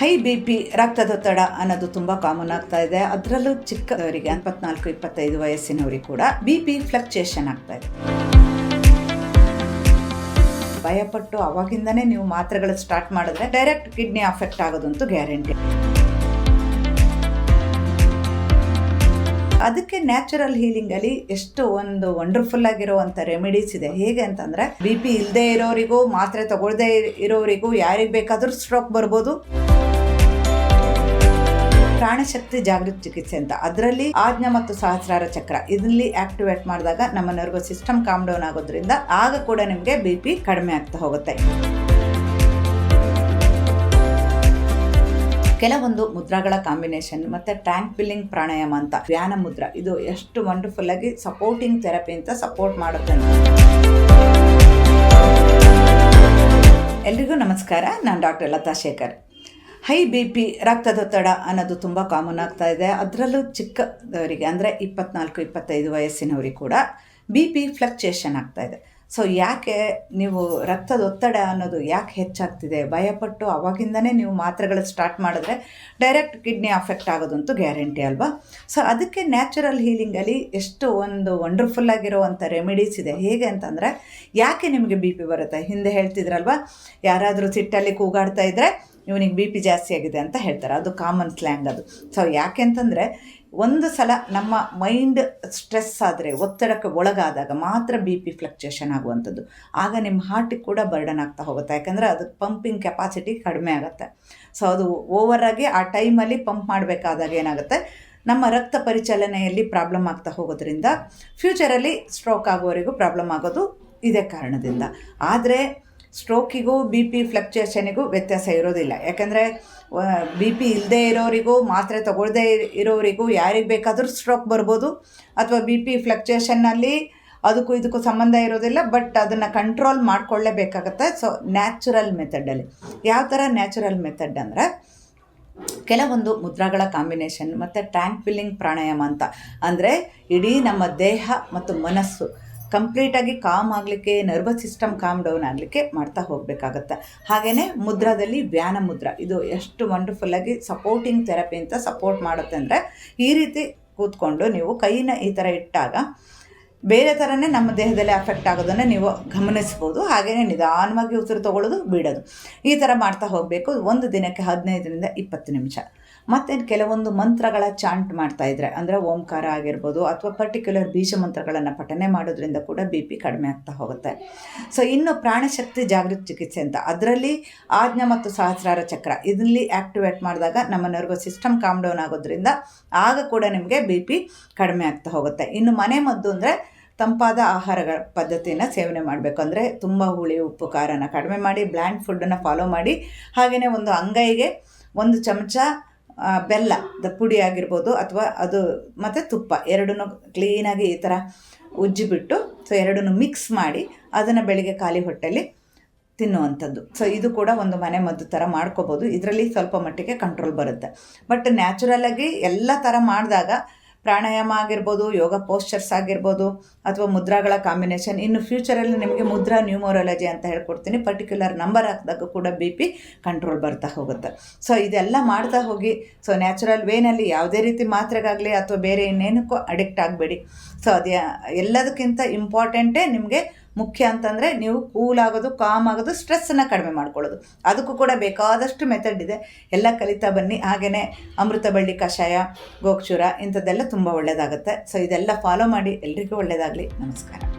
High B P ರಕ್ತದೊತ್ತಡ ಅನ್ನೋದು ತುಂಬ ಕಾಮನ್ ಆಗ್ತಾ ಇದೆ. ಅದರಲ್ಲೂ ಚಿಕ್ಕವರಿಗೆ ಇಪ್ಪತ್ನಾಲ್ಕು ಇಪ್ಪತ್ತೈದು ವಯಸ್ಸಿನವರಿಗೆ ಕೂಡ ಬಿ ಪಿ ಫ್ಲಕ್ಚುಯೇಷನ್ ಆಗ್ತಾ ಇದೆ. ಭಯಪಟ್ಟು ಅವಾಗಿಂದನೇ ನೀವು ಮಾತ್ರೆಗಳು ಸ್ಟಾರ್ಟ್ ಮಾಡಿದ್ರೆ ಡೈರೆಕ್ಟ್ ಕಿಡ್ನಿ ಅಫೆಕ್ಟ್ ಆಗೋದಂತೂ ಗ್ಯಾರಂಟಿ ಅದಕ್ಕೆ ನ್ಯಾಚುರಲ್ ಹೀಲಿಂಗ್ ಅಲ್ಲಿ ಎಷ್ಟು ಒಂದು ವಂಡರ್ಫುಲ್ ಆಗಿರುವಂತ ರೆಮಿಡೀಸ್ ಇದೆ. ಹೇಗೆ ಅಂತಂದ್ರೆ, ಬಿ ಪಿ ಇಲ್ಲದೆ ಇರೋರಿಗೂ, ಮಾತ್ರೆ ತಗೊಳ್ದೇ ಇರೋರಿಗೂ ಯಾರಿಗೆ ಬೇಕಾದರೂ ಸ್ಟ್ರೋಕ್ ಬರ್ಬೋದು. ಪ್ರಾಣಶಕ್ತಿ ಜಾಗೃತಿ ಚಿಕಿತ್ಸೆ ಅಂತ. ಅದರಲ್ಲಿ ಆಜ್ಞ ಮತ್ತು ಸಹಸ್ರಾರ ಚಕ್ರ. ಇದರಲ್ಲಿ ಆಕ್ಟಿವೇಟ್ ಮಾಡಿದಾಗ ನಮ್ಮ ನರ್ವಸ್ ಸಿಸ್ಟಮ್ ಕಾಮ್ ಡೌನ್ ಆಗೋದ್ರಿಂದ ಆಗ ಕೂಡ ನಿಮಗೆ ಬಿ ಪಿ ಕಡಿಮೆ ಆಗ್ತಾ ಹೋಗುತ್ತೆ. ಕೆಲವೊಂದು ಮುದ್ರಾಗಳ ಕಾಂಬಿನೇಷನ್ ಮತ್ತೆ ಟ್ಯಾಂಕ್ ಫಿಲ್ಲಿಂಗ್ ಪ್ರಾಣಾಯಾಮ ಅಂತ. ಧ್ಯಾನ ಮುದ್ರಾ. ಇದು ಎಷ್ಟು ವಂಡರ್ಫುಲ್ ಆಗಿ ಸಪೋರ್ಟಿಂಗ್ ಥೆರಪಿ ಅಂತ ಸಪೋರ್ಟ್ ಮಾಡುತ್ತೆ. ಎಲ್ರಿಗೂ ನಮಸ್ಕಾರ. ನಾನು doctor Latha Shekhar. High B P ರಕ್ತದೊತ್ತಡ ಅನ್ನೋದು ತುಂಬ ಕಾಮನ್ ಆಗ್ತಾ ಇದೆ. ಅದರಲ್ಲೂ ಚಿಕ್ಕದವರಿಗೆ ಅಂದರೆ ಇಪ್ಪತ್ನಾಲ್ಕು, ಇಪ್ಪತ್ತೈದು ವಯಸ್ಸಿನವರಿಗೆ ಕೂಡ ಬಿ ಪಿ ಫ್ಲಕ್ಚುಯೇಷನ್ ಆಗ್ತಾ ಇದೆ. ಸೊ ಯಾಕೆ ನೀವು ರಕ್ತದೊತ್ತಡ ಅನ್ನೋದು ಯಾಕೆ ಹೆಚ್ಚಾಗ್ತಿದೆ? ಭಯಪಟ್ಟು ಅವಾಗಿಂದನೇ ನೀವು ಮಾತ್ರೆಗಳು ಸ್ಟಾರ್ಟ್ ಮಾಡಿದ್ರೆ ಡೈರೆಕ್ಟ್ ಕಿಡ್ನಿ ಅಫೆಕ್ಟ್ ಆಗೋದಂತೂ ಗ್ಯಾರಂಟಿ ಅಲ್ವಾ? ಸೊ ಅದಕ್ಕೆ ನ್ಯಾಚುರಲ್ ಹೀಲಿಂಗಲ್ಲಿ ಎಷ್ಟು ಒಂದು ವಂಡರ್ಫುಲ್ ಆಗಿರುವಂಥ ರೆಮಿಡೀಸ್ ಇದೆ. ಹೇಗೆ ಅಂತಂದರೆ, ಯಾಕೆ ನಿಮಗೆ ಬಿ ಪಿ ಬರುತ್ತೆ? ಹಿಂದೆ ಹೇಳ್ತಿದ್ರಲ್ವಾ, ಯಾರಾದರೂ ಸಿಟ್ಟಲ್ಲಿ ಕೂಗಾಡ್ತಾ ಇದ್ದರೆ ಇವನಿಗೆ ಬಿ ಪಿ ಜಾಸ್ತಿ ಆಗಿದೆ ಅಂತ ಹೇಳ್ತಾರೆ. ಅದು ಕಾಮನ್ ಸ್ಲ್ಯಾಂಗ್ ಅದು. ಸೊ ಯಾಕೆ ಅಂತಂದರೆ, ಒಂದು ಸಲ ನಮ್ಮ ಮೈಂಡ್ ಸ್ಟ್ರೆಸ್ ಆದರೆ, ಒತ್ತಡಕ್ಕೆ ಒಳಗಾದಾಗ ಮಾತ್ರ ಬಿ ಪಿ ಫ್ಲಕ್ಚುಯೇಷನ್ ಆಗುವಂಥದ್ದು. ಆಗ ನಿಮ್ಮ ಹಾರ್ಟಿಗೆ ಕೂಡ ಬರ್ಡನ್ ಆಗ್ತಾ ಹೋಗುತ್ತೆ. ಯಾಕಂದರೆ ಅದು ಪಂಪಿಂಗ್ ಕೆಪಾಸಿಟಿ ಕಡಿಮೆ ಆಗುತ್ತೆ. ಸೊ ಅದು ಓವರಾಗಿ ಆ ಟೈಮಲ್ಲಿ ಪಂಪ್ ಮಾಡಬೇಕಾದಾಗ ಏನಾಗುತ್ತೆ? ನಮ್ಮ ರಕ್ತ ಪರಿಚಲನೆಯಲ್ಲಿ ಪ್ರಾಬ್ಲಮ್ ಆಗ್ತಾ ಹೋಗೋದ್ರಿಂದ ಫ್ಯೂಚರಲ್ಲಿ ಸ್ಟ್ರೋಕ್ ಆಗೋವರೆಗೂ ಪ್ರಾಬ್ಲಮ್ ಆಗೋದು ಇದೇ ಕಾರಣದಿಂದ. ಆದರೆ ಸ್ಟ್ರೋಕಿಗೂ ಬಿ ಪಿ ಫ್ಲಕ್ಚುಯೇಷನಿಗೂ ವ್ಯತ್ಯಾಸ ಇರೋದಿಲ್ಲ. ಯಾಕಂದರೆ ಬಿ ಪಿ ಇಲ್ಲದೆ ಇರೋರಿಗೂ, ಮಾತ್ರೆ ತಗೊಳ್ಳದೆ ಇರೋರಿಗೂ ಯಾರಿಗೆ ಬೇಕಾದರೂ ಸ್ಟ್ರೋಕ್ ಬರ್ಬೋದು. ಅಥವಾ ಬಿ ಪಿ ಫ್ಲಕ್ಚುಯೇಷನ್ನಲ್ಲಿ ಅದಕ್ಕೂ ಇದಕ್ಕೂ ಸಂಬಂಧ ಇರೋದಿಲ್ಲ, ಬಟ್ ಅದನ್ನು ಕಂಟ್ರೋಲ್ ಮಾಡ್ಕೊಳ್ಳೇಬೇಕಾಗತ್ತೆ. ಸೊ, ನ್ಯಾಚುರಲ್ ಮೆಥಡಲ್ಲಿ. ಯಾವ ಥರ ನ್ಯಾಚುರಲ್ ಮೆಥಡ್ ಅಂದರೆ, ಕೆಲವೊಂದು ಮುದ್ರಾಗಳ ಕಾಂಬಿನೇಷನ್ ಮತ್ತು ಟ್ಯಾಂಕ್ ಫಿಲ್ಲಿಂಗ್ ಪ್ರಾಣಾಯಾಮ ಅಂತ. ಅಂದರೆ ಇಡೀ ನಮ್ಮ ದೇಹ ಮತ್ತು ಮನಸ್ಸು ಕಂಪ್ಲೀಟಾಗಿ ಕಾಮ್ ಆಗಲಿಕ್ಕೆ ನರ್ವಸ್ ಸಿಸ್ಟಮ್ ಕಾಮ್ ಡೌನ್ ಆಗಲಿಕ್ಕೆ ಮಾಡ್ತಾ ಹೋಗಬೇಕಾಗತ್ತೆ. ಹಾಗೆಯೇ ಮುದ್ರಾದಲ್ಲಿ ವ್ಯಾನ ಮುದ್ರ. ಇದು ಎಷ್ಟು ವಂಡರ್ಫುಲ್ಲಾಗಿ ಸಪೋರ್ಟಿಂಗ್ ಥೆರಪಿ ಅಂತ ಸಪೋರ್ಟ್ ಮಾಡುತ್ತೆ ಅಂದರೆ ಈ ರೀತಿ ಕೂತ್ಕೊಂಡು ನೀವು ಕೈನ ಈ ಥರ ಇಟ್ಟಾಗ ಬೇರೆ ಥರನೇ ನಮ್ಮ ದೇಹದಲ್ಲಿ ಅಫೆಕ್ಟ್ ಆಗೋದನ್ನು ನೀವು ಗಮನಿಸ್ಬೋದು. ಹಾಗೆಯೇ ನಿಧಾನವಾಗಿ ಉಸಿರು ತೊಗೊಳ್ಳೋದು, ಬಿಡೋದು. ಈ ಥರ ಮಾಡ್ತಾ ಹೋಗಬೇಕು. ಒಂದು ದಿನಕ್ಕೆ ಹದಿನೈದರಿಂದ ಇಪ್ಪತ್ತು ನಿಮಿಷ. ಮತ್ತೆ ಕೆಲವೊಂದು ಮಂತ್ರಗಳ ಚಾಂಟ್ ಮಾಡ್ತಾ ಇದ್ರೆ, ಅಂದರೆ ಓಂಕಾರ ಆಗಿರ್ಬೋದು ಅಥವಾ ಪರ್ಟಿಕ್ಯುಲರ್ ಬೀಜ ಮಂತ್ರಗಳನ್ನು ಪಠನೆ ಮಾಡೋದ್ರಿಂದ ಕೂಡ ಬಿ ಪಿ ಕಡಿಮೆ ಆಗ್ತಾ ಹೋಗುತ್ತೆ. ಸೊ ಇನ್ನು ಪ್ರಾಣಶಕ್ತಿ ಜಾಗೃತಿ ಚಿಕಿತ್ಸೆ ಅಂತ. ಅದರಲ್ಲಿ ಆಜ್ಞಾ ಮತ್ತು ಸಹಸ್ರಾರ ಚಕ್ರ. ಇದರಲ್ಲಿ ಆ್ಯಕ್ಟಿವೇಟ್ ಮಾಡಿದಾಗ ನಮ್ಮ ನರ್ವಸ್ ಸಿಸ್ಟಮ್ ಕಾಮ್ ಡೌನ್ ಆಗೋದ್ರಿಂದ ಆಗ ಕೂಡ ನಿಮಗೆ ಬಿ ಪಿ ಕಡಿಮೆ ಆಗ್ತಾ ಹೋಗುತ್ತೆ. ಇನ್ನು ಮನೆ ಮದ್ದು ಅಂದರೆ ತಂಪಾದ ಆಹಾರಗಳ ಪದ್ಧತಿಯನ್ನು ಸೇವನೆ ಮಾಡಬೇಕು ಅಂದರೆ ತುಂಬ ಹುಳಿ ಉಪ್ಪು ಖಾರನ ಕಡಿಮೆ ಮಾಡಿ ಬ್ಲ್ಯಾಂಡ್ ಫುಡ್ಡನ್ನು ಫಾಲೋ ಮಾಡಿ. ಹಾಗೆಯೇ ಒಂದು ಅಂಗೈಗೆ ಒಂದು ಚಮಚ ಬೆಲ್ಲ, ದ ಪುಡಿ ಆಗಿರ್ಬೋದು ಅಥವಾ ಅದು ಮತ್ತು ತುಪ್ಪ, ಎರಡನ್ನೂ ಕ್ಲೀನಾಗಿ ಈ ಥರ ಉಜ್ಜಿಬಿಟ್ಟು ಸೊ ಎರಡನ್ನೂ ಮಿಕ್ಸ್ ಮಾಡಿ ಅದನ್ನು ಬೆಳಿಗ್ಗೆ ಖಾಲಿ ಹೊಟ್ಟೆಲಿ ತಿನ್ನುವಂಥದ್ದು. ಸೊ ಇದು ಕೂಡ ಒಂದು ಮನೆ ಮದ್ದು ಥರ ಮಾಡ್ಕೋಬೋದು. ಇದರಲ್ಲಿ ಸ್ವಲ್ಪ ಮಟ್ಟಿಗೆ ಕಂಟ್ರೋಲ್ ಬರುತ್ತೆ. ಬಟ್ ನ್ಯಾಚುರಲ್ಲಾಗಿ ಎಲ್ಲ ಥರ ಮಾಡಿದಾಗ ಪ್ರಾಣಾಯಾಮ ಆಗಿರ್ಬೋದು, ಯೋಗ ಪೋಸ್ಚರ್ಸ್ ಆಗಿರ್ಬೋದು ಅಥವಾ ಮುದ್ರಾಗಳ ಕಾಂಬಿನೇಷನ್ ಇನ್ನು ಫ್ಯೂಚರಲ್ಲಿ ನಿಮಗೆ ಮುದ್ರಾ ನ್ಯೂಮೋರಾಲಜಿ ಅಂತ ಹೇಳ್ಕೊಡ್ತೀನಿ. ಪರ್ಟಿಕ್ಯುಲರ್ ನಂಬರ್ ಹಾಕಿದಾಗ ಕೂಡ ಬಿ ಪಿ ಕಂಟ್ರೋಲ್ ಬರ್ತಾ ಹೋಗುತ್ತೆ. ಸೊ ಇದೆಲ್ಲ ಮಾಡ್ತಾ ಹೋಗಿ ಸೊ ನ್ಯಾಚುರಲ್ ವೇನಲ್ಲಿ ಯಾವುದೇ ರೀತಿ ಮಾತ್ರೆಗಾಗಲಿ ಅಥವಾ ಬೇರೆ ಇನ್ನೇನಕ್ಕೂ ಅಡಿಕ್ಟ್ ಆಗಬೇಡಿ. ಸೊ ಅದೇ ಎಲ್ಲದಕ್ಕಿಂತ ಇಂಪಾರ್ಟೆಂಟೇ ನಿಮಗೆ ಮುಖ್ಯ ಅಂತಂದರೆ ನೀವು ಕೂಲ್ ಆಗೋದು ಕಾಮ್ ಆಗೋದು ಸ್ಟ್ರೆಸ್ಸನ್ನು ಕಡಿಮೆ ಮಾಡ್ಕೊಳ್ಳೋದು. ಅದಕ್ಕೂ ಕೂಡ ಬೇಕಾದಷ್ಟು ಮೆಥಡ್ ಇದೆ. ಎಲ್ಲ ಕಲಿತಾ ಬನ್ನಿ. ಹಾಗೆಯೇ ಅಮೃತ ಬಳ್ಳಿ ಕಷಾಯ, ಗೋಕ್ಷೂರ ಇಂಥದ್ದೆಲ್ಲ ತುಂಬ ಒಳ್ಳೆಯದಾಗುತ್ತೆ ಸೊ ಇದೆಲ್ಲ ಫಾಲೋ ಮಾಡಿ. ಎಲ್ರಿಗೂ ಒಳ್ಳೆಯದಾಗಲಿ ನಮಸ್ಕಾರ.